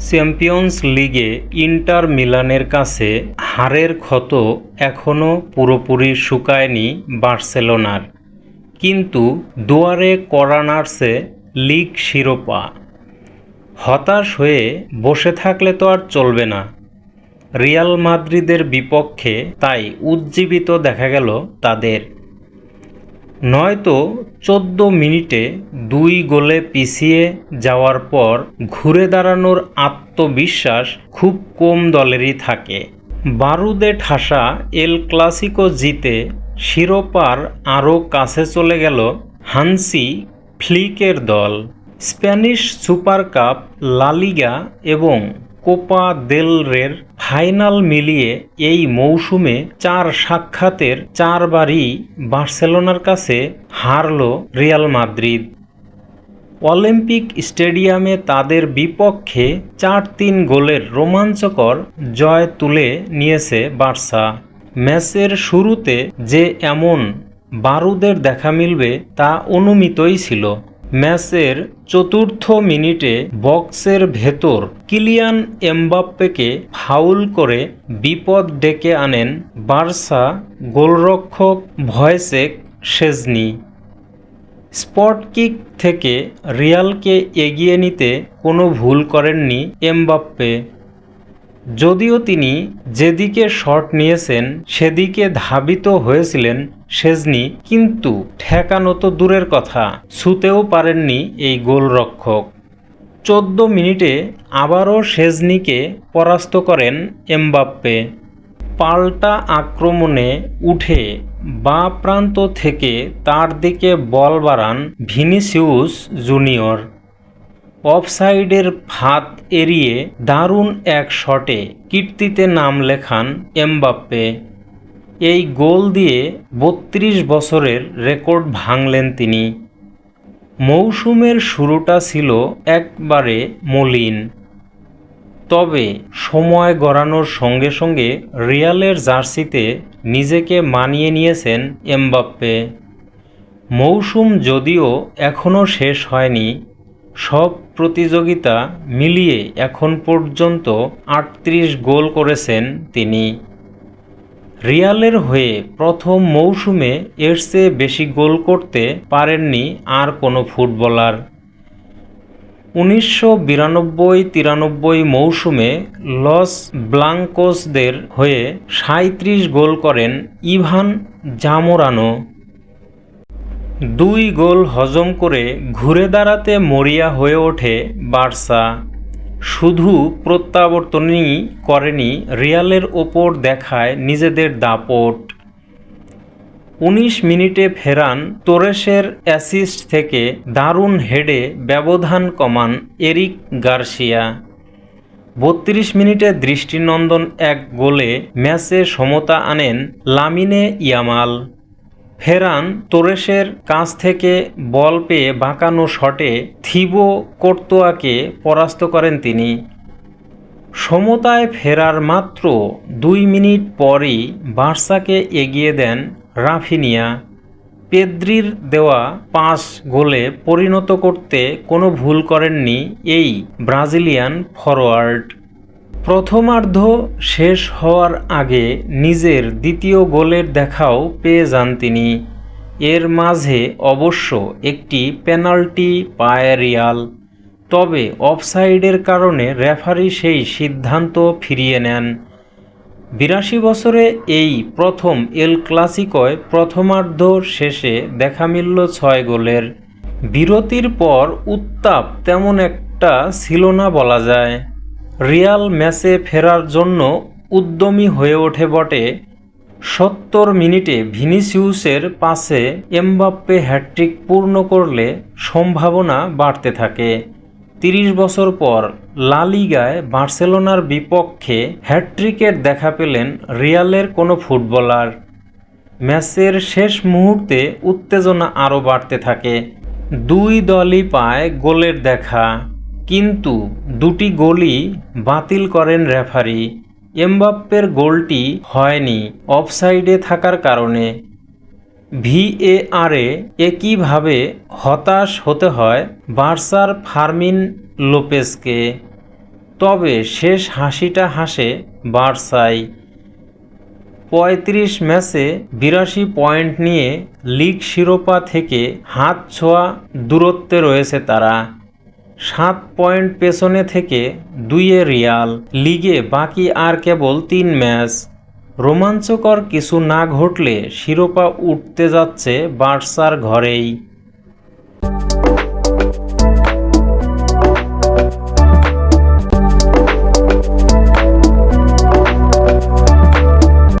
Champions লিগে inter মিলানের কাছে হারের ক্ষত এখনও পুরোপুরি শুকায়নি বার্সেলোনার। কিন্তু দুয়ারে করানার্সে লিগ শিরোপা। হতাশ হয়ে বসে থাকলে তো আর চলবে না। রিয়াল মাদ্রিদের বিপক্ষে তাই উজ্জীবিত দেখা গেল তাদের। নয়তো চোদ্দ মিনিটে দুই গোলে পিছিয়ে যাওয়ার পর ঘুরে দাঁড়ানোর আত্মবিশ্বাস খুব কম দলেরই থাকে। বারুদে ঠাসা এল ক্লাসিকো জিতে শিরোপার আরও কাছে চলে গেল হানসি ফ্লিকের দল। Spanish super cup La Liga এবং কোপা দেল রের ফাইনাল মিলিয়ে এই মৌসুমে চার সাক্ষাতের চারবারই বার্সেলোনার কাছে হারল রিয়াল মাদ্রিদ। অলিম্পিক স্টেডিয়ামে তাদের বিপক্ষে চার তিন গোলের রোমাঞ্চকর জয় তুলে নিয়েছে বার্সা। ম্যাচের শুরুতে যে এমন বারুদের দেখা মিলবে তা অনুমিতই ছিল। ম্যাচের চতুর্থ মিনিটে বক্সের ভেতর কিলিয়ান এমবাপ্পেকে ফাউল করে বিপদ ডেকে আনেন বার্সা গোলরক্ষক ভয়েসেক শেজনি স্পট কিক থেকে রিয়ালকে এগিয়ে নিতে কোনো ভুল করেননি এমবাপ্পে। যদিও তিনি যেদিকে শট নিয়েছেন, সেদিকে ধাবিত হয়েছিলেন সেজনি, কিন্তু ঠেকানো তো দূরের কথা, ছুতেও পারেননি এই গোলরক্ষক। চোদ্দ মিনিটে আবারও সেজনিকে পরাস্ত করেন এমবাপ্পে। পাল্টা আক্রমণে উঠে বা প্রান্ত থেকে তার দিকে বল বাড়ান ভিনিসিউস জুনিয়র। অফসাইডের ফাঁদ এড়িয়ে দারুণ এক শটে কীর্তিতে নাম লেখান এমবাপ্পে। এই গোল দিয়ে বত্রিশ বছরের রেকর্ড ভাঙলেন তিনি। মৌসুমের শুরুটা ছিল একবারে মলিন। তবে সময় গড়ানোর সঙ্গে সঙ্গে রিয়ালের জার্সিতে নিজেকে মানিয়ে নিয়েছেন এমবাপ্পে। মৌসুম যদিও এখনও শেষ হয়নি সব প্রতিযোগিতা মিলিয়ে এখন পর্যন্ত আটত্রিশ গোল করেছেন তিনি। রিয়ালের হয়ে প্রথম মৌসুমে এর চেয়ে বেশি গোল করতে পারেননি আর কোনো ফুটবলার। উনিশশো বিরানব্বই তিরানব্বই মৌসুমে লস ব্লাঙ্কোসদের হয়ে সাঁত্রিশ গোল করেন ইভান জামোরানো। দুই গোল হজম করে ঘুরে দাঁড়াতে মরিয়া হয়ে ওঠে বার্সা। শুধু প্রত্যাবর্তনই করেনি, রিয়ালের ওপর দেখায় নিজেদের দাপট। উনিশ মিনিটে ফেরান তোরেসের অ্যাসিস্ট থেকে দারুণ হেডে ব্যবধান কমান এরিক গার্সিয়া। বত্রিশ মিনিটে দৃষ্টিনন্দন এক গোলে ম্যাচে সমতা আনেন লামিনে ইয়ামাল। ফেরান তোরেসের কাছ থেকে বল পেয়ে বাঁকানো শটে থিবো কোর্তোয়াকে পরাস্ত করেন তিনি। সমতায় ফেরার মাত্র দুই মিনিট পরই বার্সাকে এগিয়ে দেন রাফিনিয়া। পেদ্রির দেওয়া পাঁচ গোলে পরিণত করতে কোনো ভুল করেননি এই ব্রাজিলিয়ান ফরোয়ার্ড। প্রথমার্ধ শেষ হওয়ার আগে নিজের দ্বিতীয় গোলের দেখাও পেয়ে যান তিনি। এর মাঝে অবশ্য একটি পেনাল্টি পায় রিয়াল, তবে অফসাইডের কারণে রেফারি সেই সিদ্ধান্ত ফিরিয়ে নেন। বিরাশি বছরে এই প্রথম এল ক্লাসিকয় প্রথমার্ধ শেষে দেখা মিলল ছয় গোলের। বিরতির পর উত্তাপ তেমন একটা ছিল না বলা যায়। রিয়াল ম্যাচে ফেরার জন্য উদ্যমী হয়ে ওঠে বটে। সত্তর মিনিটে ভিনিসিউসের পাশে এমবাপ্পে হ্যাট্রিক পূর্ণ করলে সম্ভাবনা বাড়তে থাকে। তিরিশ বছর পর লালিগায় বার্সেলোনার বিপক্ষে হ্যাট্রিকের দেখা পেলেন রিয়ালের কোনো ফুটবলার। ম্যাচের শেষ মুহূর্তে উত্তেজনা আরও বাড়তে থাকে। দুই দলই পায় গোলের দেখা। কিন্তু দুটি গোলই বাতিল করেন রেফারি। এমবাপ্পের গোলটি হয়নি অফসাইডে থাকার কারণে। ভিএআরে একইভাবে হতাশ হতে হয় বার্সার ফার্মিন লোপেসকে তবে শেষ হাসিটা হাসে বার্সাই। পঁয়ত্রিশ ম্যাচে বিরাশি পয়েন্ট নিয়ে লিগ শিরোপা থেকে হাত ছোঁয়া দূরত্বে রয়েছে তারা। সাত পয়েন্ট পেছনে থেকে দুইয়ে রিয়াল, লিগে বাকি আর কেবল তিন ম্যাচ। রোমাঞ্চকর কিছু না ঘটলে শিরোপা উঠতে যাচ্ছে বার্সার ঘরেই।